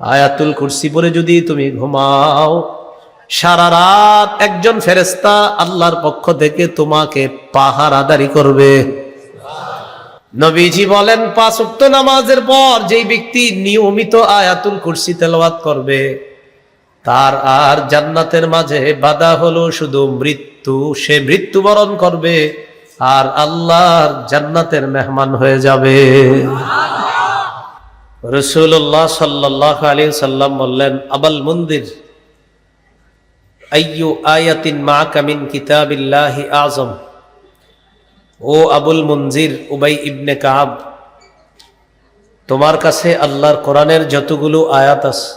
আয়াতুল কুরসি পরে যদি তুমি ঘুমাও, সারা রাত একজন ফেরেস্তা আল্লাহর পক্ষ থেকে তোমাকে পাহারাদারি করবে। নবীজি বলেন, পাঁচ উক্ত নামাজের পর যেই ব্যক্তি নিয়মিত আয়াতুল কুরসি তেলাওয়াত করবে, তার আর জান্নাতের মাঝে বাধা হলো শুধু মৃত্যু, সে মৃত্যুবরণ করবে আর আল্লাহর জান্নাতের মেহমান হয়ে যাবে। রসুল্লাহ সাল্লাহ আলী সাল্লাম বললেন, আবাল মন্দির, আইয়ু আয়াতিন মা কামিন কিতাবিল্লাহি আজম ও আবুল মঞ্জির উবাই ইবনে কাব, তোমার কাছে আল্লাহর কোরআনের যতগুলো আয়াত আছে,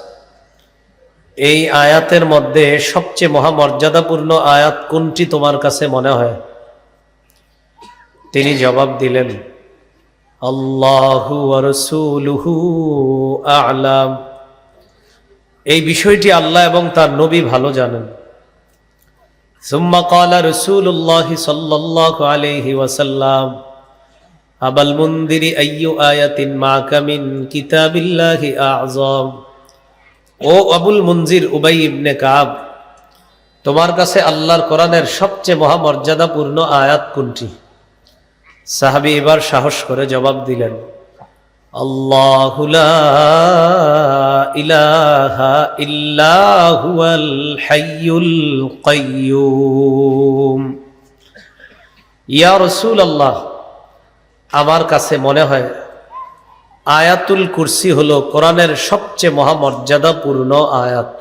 এই আয়াতের মধ্যে সবচেয়ে মহামর্যাদাপূর্ণ আয়াত কোনটি তোমার কাছে মনে হয়? তিনি জবাব দিলেন আল্লাহু রসুলুহু আলাম। এই বিষয়টি আল্লাহ এবং তার নবী ভালো জানেন। ওয়াসাল্লাম, আবাল মন্দিরি আয়াতিন আজম ও আবুল তোমার কাছে আল্লাহর কোরআনের সবচেয়ে মহামর্যাদাপূর্ণ আয়াত কোনটি? সাহাবি এবার সাহস করে জবাব দিলেন আল্লাহু লা ইলাহা ইল্লা হুয়াল হাইয়ুল কাইয়্যুম ইয়া রাসূলুল্লাহ আমার কাছে মনে হয় আয়াতুল কুরসি হলো কোরআনের সবচেয়ে মহামর্যাদাপূর্ণ আয়াত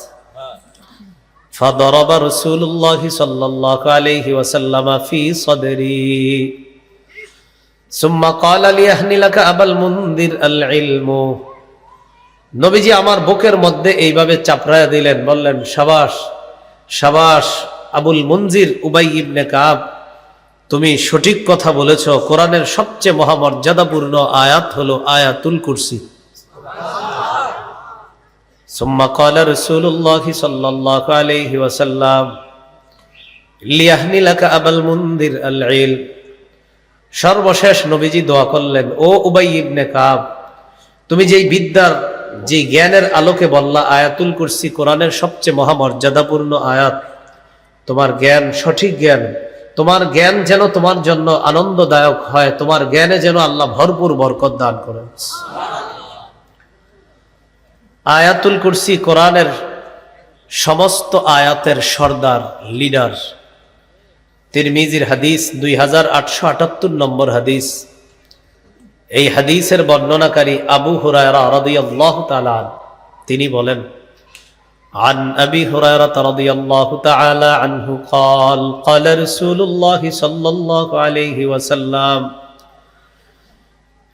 فضرب رسول الله صلى الله عليه وسلم في صدري সুম্মা কল আলী আহনিলাকা মন্দির নবীজি আমার বুকের মধ্যে এইভাবে চাপড়ায় দিলেন, বললেন, সাবাস সাবাস, আবুল মঞ্জির উবাই ইবনে কাব, তুমি সঠিক কথা বলেছ। কোরআনের সবচেয়ে মহামর্যাদাপূর্ণ আয়াত হল আয়াতুল কুরসি। সুম্মা কলা রসুল্লাহ সাল্লাহ আলহি ওয়াসাল্লাম মন্দির সর্বশেষ নবীজি দোয়া করলেন, ও উবাই ইবনে কাব, তুমি যেই বিদ্যার যে জ্ঞানের আলোকে বললা, আয়াতুল কুরসি কোরআনের সবচেয়ে মহামর্যাদাপূর্ণ আয়াত, তোমার জ্ঞান সঠিক জ্ঞান, তোমার জ্ঞান যেন তোমার জন্য আনন্দদায়ক হয়, তোমার জ্ঞানে যেন আল্লাহ ভরপুর বরকত দান করেন আয়াতুল কুরসি কোরআনের সমস্ত আয়াতের সর্দার, লিডার। তিরমিজির হাদিস দুই হাজার আটশো আটাত্তর নম্বর হাদিস এই হাদিসের বর্ণনাকারী আবু হুরায়রা রাদিয়াল্লাহু তাআলা তিনি বলেন عن أبي هريرة رضي الله تعالى عنه قال قال رسول الله صلى الله عليه وسلم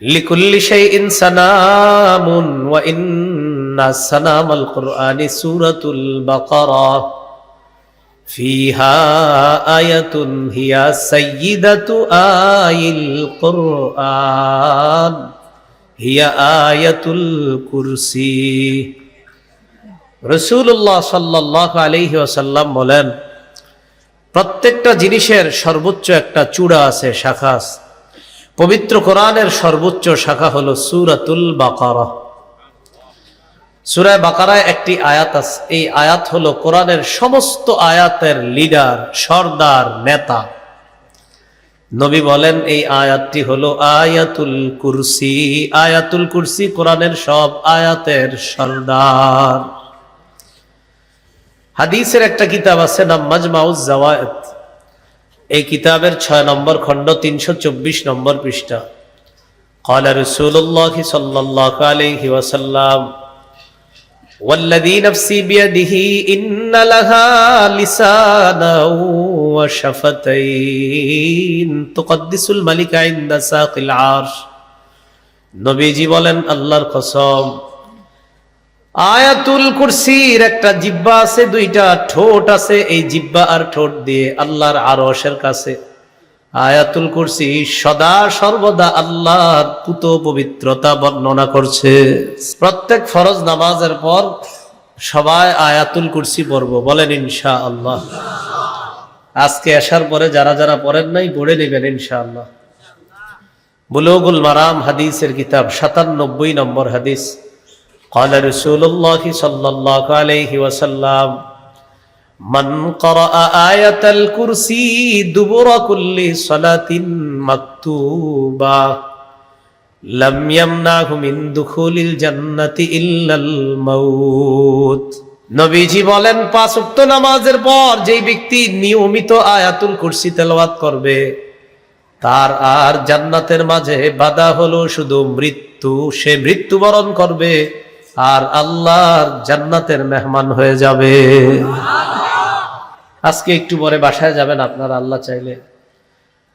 لكل شيء سنام وإن سنام القرآن سورة البقرة فيها آية هي سيدة آي القرآن هي آية الكرسي রসুল্লাহ সাল্লাহ আলহি আসাল্লাম বলেন প্রত্যেকটা জিনিসের সর্বোচ্চ একটা চূড়া আছে শাখা আছে। পবিত্র কোরআনের সর্বোচ্চ শাখা হলো সুরাতুল বাকারা সুরায় বাকারায় একটি আয়াত আছে এই আয়াত হলো কোরআনের সমস্ত আয়াতের লিডার সর্দার নেতা নবী বলেন এই আয়াতটি হলো আয়াতুল কুরসি আয়াতুল কুরসি কোরআনের সব আয়াতের সর্দার হাদিসের একটা কিতাব আছে নাম মাজমাউজ জাওয়ায়েত এই কিতাবের ছয় নম্বর খণ্ড তিনশো চব্বিশ নম্বর পৃষ্ঠা قال رسول الله صلى الله عليه وسلم والذي نفسي بيده إن لها لسانا وشفتين تقدس الملك عند ساق العرش নবীজি বলেন আল্লাহর কসম আয়াতুল কুরসির একটা জিব্বা আছে দুইটা ঠোঁট আছে এই জিব্বা আর ঠোঁট দিয়ে আল্লাহর আরশের কাছে আয়াতুল কুরসি সদা সর্বদা আল্লাহর পুত পবিত্রতা বর্ণনা করছে প্রত্যেক ফরজ নামাজের পর সবাই আয়াতুল কুরসি পড়বো বলেন ইনশা আল্লাহ আজকে আসার পরে যারা যারা পড়েন নাই পড়ে নেবেন ইনশা আল্লাহ বুলুগুল মারাম হাদিসের কিতাব সাতানব্বই নম্বর হাদিস قال رسول الله صلى الله عليه وسلم মান করা আয়াতাল কুরসি দুবরা কুল্লি সালাতিন মাকতুবা লাম ইয়ামনাহু মিন দুখুলিল জান্নাতি ইল্লাল মাউত নবীজি বলেন, পাঁচ উক্ত নামাজের পর যেই ব্যক্তি নিয়মিত আয়াতুল কুরসি তেলাওয়াত করবে, তার আর জান্নাতের মাঝে বাধা হলো শুধু মৃত্যু, সে মৃত্যুবরণ করবে, আর আল্লাহর জান্নাতের মেহমান হয়ে যাবে। আজকে একটু পরে বাসায় যাবেন আপনারা, আল্লাহ চাইলে।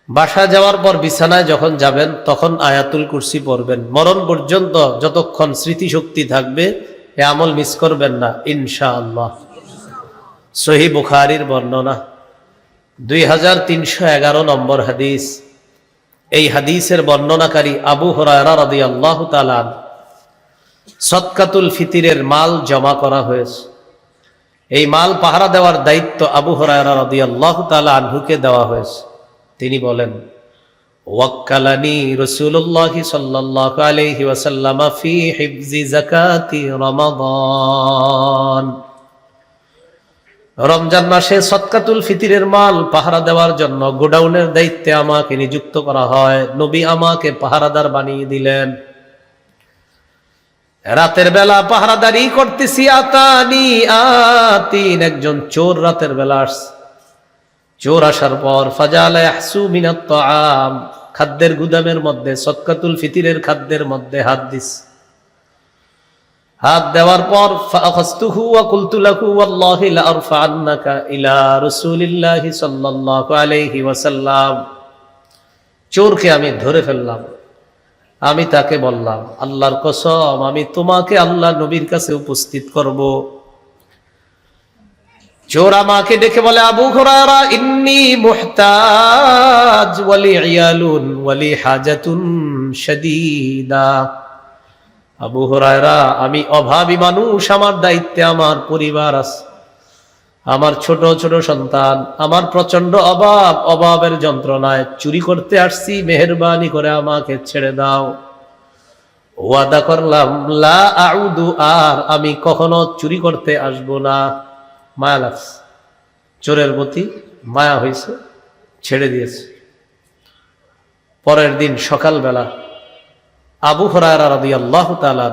বাসায় যাওয়ার পর বিছানায় যখন যাবেন, তখন আয়াতুল কুরসি পড়বেন। মরণ পর্যন্ত যতক্ষণ স্মৃতিশক্তি থাকবে, এ আমল মিস করবেন না ইনশা আল্লাহ সহি বুখারির বর্ণনা। দুই হাজার তিনশো এগারো নম্বর হাদিস। এই হাদিসের বর্ণনাকারী আবু হরায়রা রাদি আল্লাহ তালান সৎকাতুল ফিতিরের মাল জমা করা হয়েছে। এই মাল পাহারা দেওয়ার দায়িত্ব আবু রাদি আল্লাহ তালা আনহুকে দেওয়া হয়েছে। তিনি বলেন, ওয়াক্কালানি রসুল্লাহ সাল্লাহ আলহি ওয়াসাল্লাম ফি হিফজি জাকাতি রমাদান। রমজান মাসে সৎকাতুল ফিতিরের মাল পাহারা দেওয়ার জন্য গোডাউনের দায়িত্বে আমাকে নিযুক্ত করা হয়। নবী আমাকে পাহারাদার বানিয়ে দিলেন। রাতের বেলা পাহারাদারি করতেছি, আতানি, আতিন। একজন চোর রাতের বেলা আসছে। চোর আসার পর, ফাজাল আম খাদ্যের গুদামের মধ্যে সৎকাতুল ফিতিরের খাদ্যের মধ্যে হাত দিস। হাত দেওয়ার পর ফাখাস্তুহু ওয়া কুলতু লাহু, ওয়াল্লাহি লা আরফা'ন্নাকা ইলা রাসূলিল্লাহি সাল্লাল্লাহু আলাইহি ওয়াসাল্লাম। চোরকে আমি ধরে ফেললাম। আমি তাকে বললাম, আল্লাহর কসম, আমি তোমাকে আল্লাহ নবীর কাছে উপস্থিত করব। চোর আমাকে ডেকে বলে, আবু হুরায়রা, ইন্নী মুহতাজ ওয়ালি ইয়ালুন ওয়ালি হাজাতুন শাদীদা। আবু হুরায়রা, আমি অভাবী মানুষ, আমার দায়িত্বে আমার পরিবার আছে। আমার ছোট ছোট সন্তান, আমার প্রচণ্ড অভাব, অভাবের যন্ত্রণায় চুরি করতে আসছি, মেহরবানি করে আমাকে ছেড়ে দাও। ওয়াদা করলাম, লা আউদু আর, আমি কখনো চুরি করতে আসব না। মায়া লাগছে। চোরের প্রতি মায়া হয়েছে, ছেড়ে দিয়েছে। পরের দিন সকালবেলা আবু হরারা রাদি আল্লাহ তালা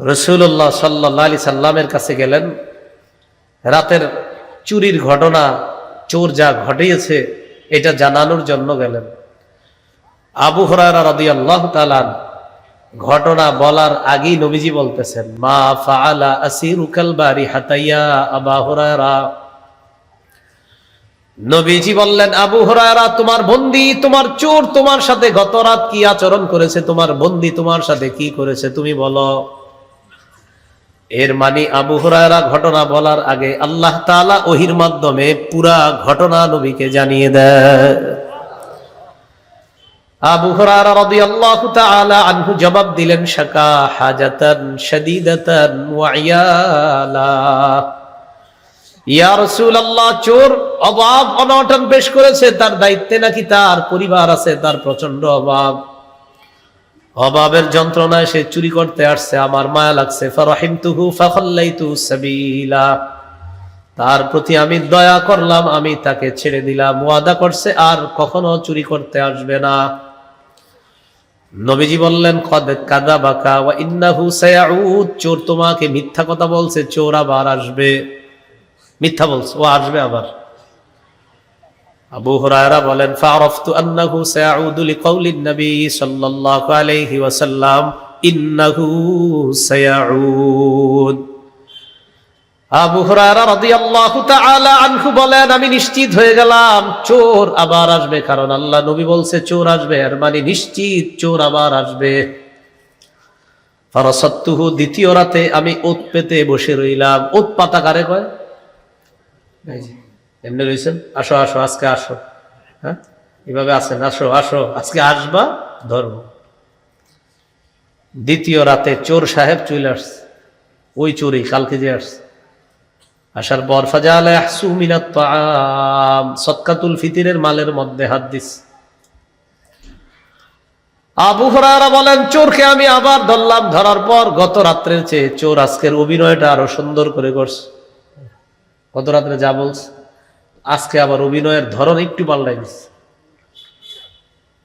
রসুল্লাহ সাল্লাহ আলি সাল্লামের কাছে গেলেন। রাতের চুরির ঘটনা, চোর যা ঘটিয়েছে, এটা জানানোর জন্য গেলেন। আবু হরারা রাদি আল্লাহ তালান ঘটনা বলার আগেই নবীজি বলতেছেন, মা ফাআলা আসিরুকাল বারি হাতাইয়া আবা হুরায়রা। নবীজি বললেন, আবু হুরায়রা, তোমার বন্দি, তোমার চোর তোমার সাথে গত রাত কি আচরণ করেছে? তোমার বন্দি তোমার সাথে কি করেছে? তুমি বলো। এর মানে আবু হুরায়রা ঘটনা বলার আগে আল্লাহ তাআলা ওহির মাধ্যমে পুরা ঘটনা নবীকে জানিয়ে দেয়। জবাব দিলেন চোর অভাব অনটন পেশ করেছে, তার দায়িত্বে নাকি তার পরিবার আছে, তার প্রচণ্ড অভাব অভাবের যন্ত্রণায় সে চুরি করতে আসছে, আমার মায়া লাগছে। তার প্রতি আমি দয়া করলাম, আমি তাকে ছেড়ে দিলাম। ওয়াদা করছে, আর কখনো চুরি করতে আসবে না। নবীজি বললেন, কদ কাদা বাকা ওয়া ইন্নাহু সায়াউদ। চোর তোমাকে মিথ্যা কথা বলছে, চোর আবার আসবে। মিথ্যা বলছে, ও আসবে আবার। আবু হুরায়রা বলেন ফারাফতু আন্নাহু সায়াউদু লিকাউলিন নবী সাল্লাল্লাহু আলাইহি ওয়াসাল্লাম, ইন্নাহু সায়াউদ। আবু হুরায়রা রাদিয়াল্লাহু তাআলা আনহু বলেন, আমি নিশ্চিত হয়ে গেলাম, চোর আবার আসবে, কারণ আল্লাহ নবী বলছে, চোর আসবে আর মানে নিশ্চিত চোর আবার আসবে। ফারাসাত্তুহু দ্বিতীয় রাতে আমি ওত পেতে বসে রইলাম। ওত পাতা কারে কয়? এমনি রইছেন? আসো আসো, আজকে আসো। হ্যাঁ? এভাবে আছেন? আসো আসো। আজকে আসবা ধর্ম। দ্বিতীয় রাতে চোর সাহেব চলে আসছে। ওই চোরই কালকে যে আসছে। আসার পর, ফাজাল সৎকাতুল ফিতিরের মালের মধ্যে হাত দিস। আবু হরারা বলেন, চোরকে আমি আবার ধরলাম। ধরার পর গত রাত্রের চেয়ে চোর আজকের অভিনয়টা আরও সুন্দর করে করছে। গত রাত্রে যা বলছে? আজকে আবার অভিনয়ের ধরন একটু পাল্টাই দিচ্ছে।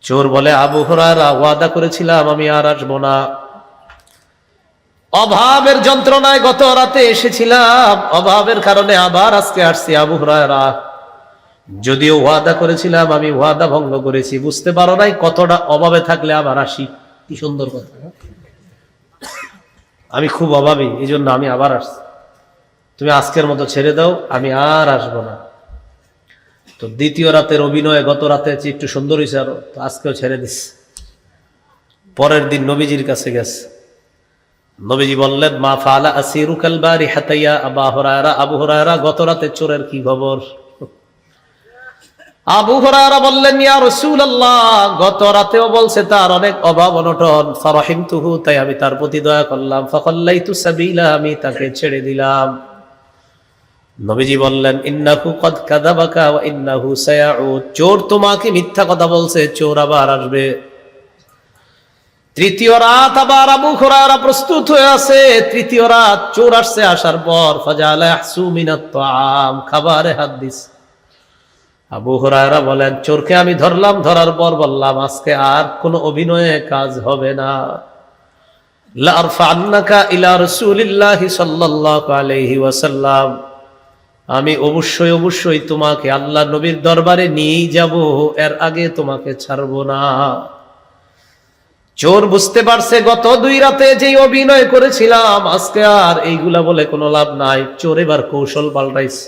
চোর বলে, আবু হরারা ওয়াদা করেছিলাম আমি আর আসব না। অভাবের যন্ত্রণায় গত রাতে এসেছিলাম। অভাবের কারণে আবার আজকে আসছি আবু হরারা যদিও ওয়াদা করেছিলাম, আমি ওয়াদা ভঙ্গ করেছি। বুঝতে পারো নাই কতটা অভাবে থাকলে আবার আসি। কি সুন্দর কথা। আমি খুব অভাবী এই জন্য আমি আবার আসছি। তুমি আজকের মতো ছেড়ে দাও, আমি আর আসব না। তো দ্বিতীয় রাতের অভিনয়ে গত রাতে একটু সুন্দর হয়েছে আরও, তো আজকেও ছেড়ে দিস। পরের দিন নবীজির কাছে গেছে নবীজি বললেন, মা ফালা আসিরুকাল বারি হাতাইয়া আবা হরায়রা। আবু হরায়রা, গত রাতে চোরের কি খবর? আবু হরায়রা বললেন, ইয়া রাসূলুল্লাহ, গত রাতেও বলছে তার অনেক অভাব অনটন। ফারাহিমতুহু, তাই আমি তার প্রতি দয়া করলাম। ফাকাল্লাইতু সাবিলা, আমি তাকে ছেড়ে দিলাম। নবীজি বললেন, ইন্নাহু কদ কাযাবাকা ওয়া ইন্নাহু সায়াউদ চোর তোমাকে মিথ্যা কথা বলছে, চোর আবার আসবে। তৃতীয় রাত আবার আবু খুরারা প্রস্তুত হয়ে আছে। তৃতীয় রাত চোর আসছে, আসার পর ফাজালা ইয়াহসু মিনাত তাআম, খাবারে হাত দিস। আবু হুরায়রা বলেন, চোরকে আমি ধরলাম, ধরার পর বললাম, আজকে আর কোনো অভিনয়ে কাজ হবে না। লা আরফান্নাকা ইলা রাসূলিল্লাহি সাল্লাল্লাহু আলাইহি ওয়াসাল্লাম। আমি অবশ্যই অবশ্যই তোমাকে আল্লাহ নবীর দরবারে নিয়েই যাব, এর আগে তোমাকে ছাড়বো না। চোর বুঝতে পারছে, গত দুই রাতে যেই অভিনয় করেছিলাম, আজকে আর এইগুলা বলে কোনো লাভ নাই। চোর এবার কৌশল পাল্টাইছে।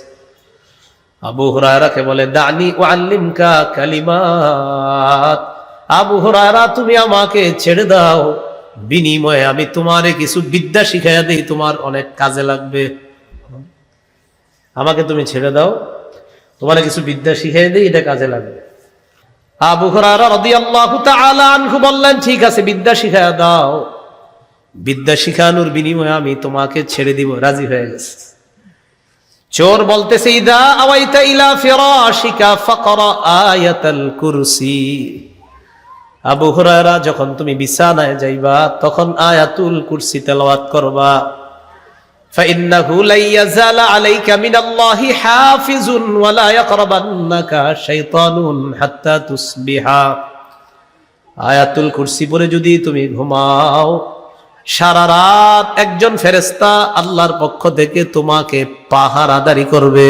আবু হুরায়রাকে বলে, দানি ও আল্লিমকা কালিমাত। আবু হুরায়রা, তুমি আমাকে ছেড়ে দাও। বিনিময়ে আমি তোমারে কিছু বিদ্যা শিখাইয়া দিই, তোমার অনেক কাজে লাগবে। আমাকে তুমি ছেড়ে দাও। তোমার কিছু বিদ্যা শিখাই দিই, এটা কাজে লাগবে। আবু আনহু বললেন, ঠিক আছে, বিদ্যা শিখাইয়া দাও। বিদ্যা শিখানোর বিনিময়ে আমি তোমাকে ছেড়ে দিব, রাজি হয়ে গেছে। চোর বলতেছে, ইদা আওয়াইতা ইলা ফিরাশিকা ফাকরা আয়াতাল কুরসি। আবু হুরায়রা, যখন তুমি বিছানায় যাইবা, তখন আয়াতুল কুরসি তেলাওয়াত করবা। فإنه لن يزال عليك من الله حافظ ولا يقربنك شيطان حتى تصبح আয়াতুল কুরসি পরে যদি তুমি ঘুমাও সারা রাত একজন ফেরেস্তা আল্লাহর পক্ষ থেকে তোমাকে পাহারাদারি করবে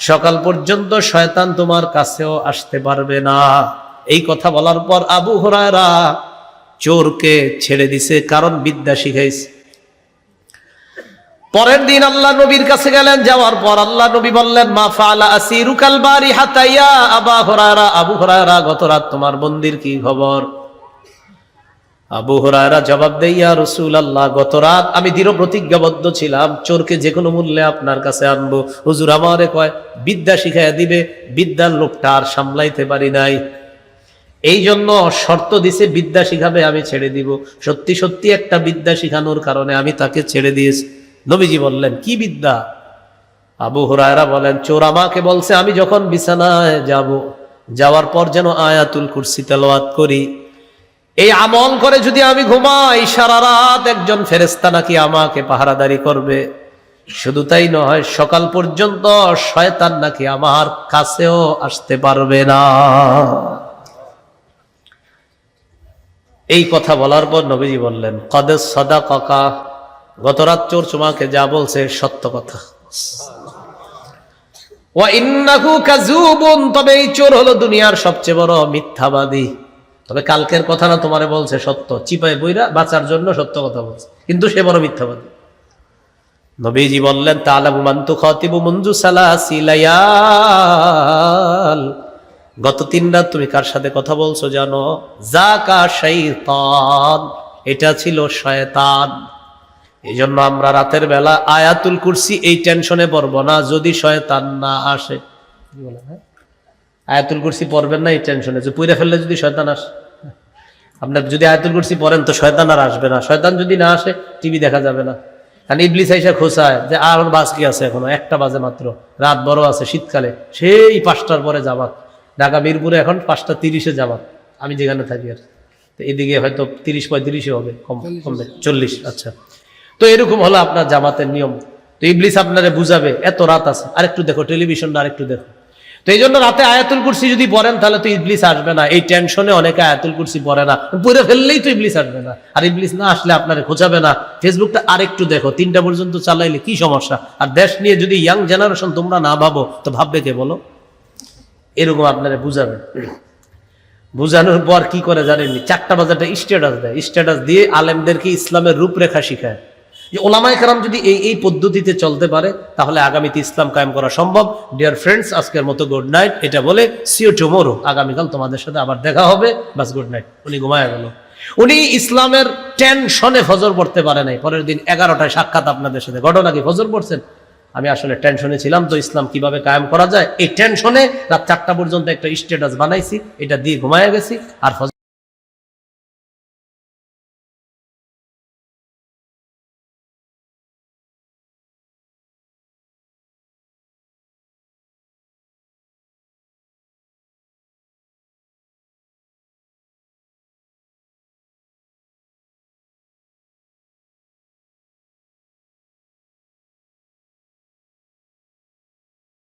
সকাল পর্যন্ত শয়তান তোমার কাছেও আসতে পারবে না এই কথা বলার পর আবু হরায়রা চোরকে ছেড়ে দিছে কারণ বিদ্যা শিখাইছে পরের দিন আল্লাহ নবীর কাছে গেলেন, যাওয়ার পর আল্লাহ নবী বললেন, মা ফালা আসিরুকাল বারি হাতাইয়া আবা হরায়রা। আবু হরায়রা, গত রাত তোমার মন্দির কি খবর? আবু হরায়রা জবাব দেইয়া রসুল আল্লাহ গত রাত আমি দৃঢ় প্রতিজ্ঞাবদ্ধ ছিলাম, চোরকে যে কোনো মূল্যে আপনার কাছে আনব। হুজুর আমারে কয়, বিদ্যা শিখাইয়া দিবে, বিদ্যার লোকটা আর সামলাইতে পারি নাই। এই জন্য শর্ত দিছে, বিদ্যা শিখাবে, আমি ছেড়ে দিব। সত্যি সত্যি একটা বিদ্যা শিখানোর কারণে আমি তাকে ছেড়ে দিয়েছি। নবীজি বললেন, কি বিদ্যা? আবু হুরায়রা বলেন, চোর আমাকে বলছে, আমি যখন বিছানায় যাব, যাওয়ার পর যেন আয়াতুল কুরসি তেলাওয়াত করি। এই আমল করে যদি আমি ঘুমাই, সারা রাত একজন ফেরেস্তা নাকি আমাকে পাহারাদারি করবে। শুধু তাই নয়, সকাল পর্যন্ত শয়তান নাকি আমার কাছেও আসতে পারবে না। এই কথা বলার পর নবীজি বললেন, কদে সদা কাকা গত রাত চোর তোমাকে যা বলছে সত্য কথা। তবে এই চোর হলো দুনিয়ার সবচেয়ে বড় মিথ্যাবাদী। তবে কালকের কথা না তোমারে বলছে সত্য, চিপায় বইরা বাঁচার জন্য সত্য কথা বলছে, কিন্তু সে বড় মিথ্যাবাদী। নবীজি বললেন তালাবু মান্তু খতিবু মঞ্জু সালাসিলায়াল গত তিন রাত তুমি কার সাথে কথা বলছো জানো? জাকা শাইতান, এটা ছিল শয়তান। এই জন্য আমরা রাতের বেলা আয়াতুল কুরসি এই টেনশনে পড়ব না যদি শয়তান না আসে। হ্যাঁ? আয়াতুল কুরসি পড়বেন না এই টেনশনে যে পুইরা ফেললে যদি শয়তান আসে। আপনার যদি আয়াতুল কুরসি পড়েন তো শয়তান আর আসবে না। শয়তান যদি না আসে টিভি দেখা যাবে না। কারণ ইবলিস আইসা খোঁচায় যে আর বাস কি আছে এখনও? একটা বাজে মাত্র। রাত বড় আছে শীতকালে। সেই পাঁচটার পরে যাবাত ঢাকা মিরপুরে এখন পাঁচটা তিরিশে যাবাত আমি যেখানে থাকি আর এদিকে হয়তো তিরিশ পঁয়ত্রিশে হবে কম কমবে। চল্লিশ আচ্ছা। তো এরকম হলো আপনার জামাতের নিয়ম। তো ইবলিস আপনারে বুঝাবে, এত রাত আছে, আরেকটু দেখো, টেলিভিশনটা আরেকটু দেখো। তো এই জন্য রাতে আয়াতুল কুরসি যদি পড়েন, তাহলে তো ইবলিস আসবে না। এই টেনশনে অনেকে আয়াতুল কুরসি পড়ে না। পড়ে ফেললেই তো ইবলিস আসবে না। আর ইবলিস না আসলে আপনারে খোঁজাবে না। ফেসবুকটা আরেকটু দেখো, তিনটা পর্যন্ত চালাইলে কি সমস্যা? আর দেশ নিয়ে যদি ইয়াং জেনারেশন তোমরা না ভাবো, তো ভাববে কে বলো? এরকম আপনারা বুঝাবে। বুঝানোর পর কি করে জানেননি চারটা বাজারটা স্ট্যাটাস দেয়। স্ট্যাটাস দিয়ে আলেমদেরকে ইসলামের রূপরেখা শিখায়। ওলামায় কারাম যদি এই এই পদ্ধতিতে চলতে পারে, তাহলে আগামীতে ইসলাম কায়েম করা সম্ভব। ডিয়ার ফ্রেন্ডস আজকের মতো গুড নাইট এটা বলে সিও টুমোরো আগামীকাল তোমাদের সাথে আবার দেখা হবে। বাস গুড নাইট উনি ঘুমায় গেল। উনি ইসলামের টেনশনে ফজর পড়তে পারে নাই। পরের দিন এগারোটায় সাক্ষাৎ আপনাদের সাথে। ঘটনা কি? ফজর পড়ছেন? আমি আসলে টেনশনে ছিলাম, তো ইসলাম কীভাবে কায়েম করা যায়? এই টেনশনে রাত চারটা পর্যন্ত একটা স্ট্যাটাস বানাইছি। এটা দিয়ে ঘুমায় গেছি। আর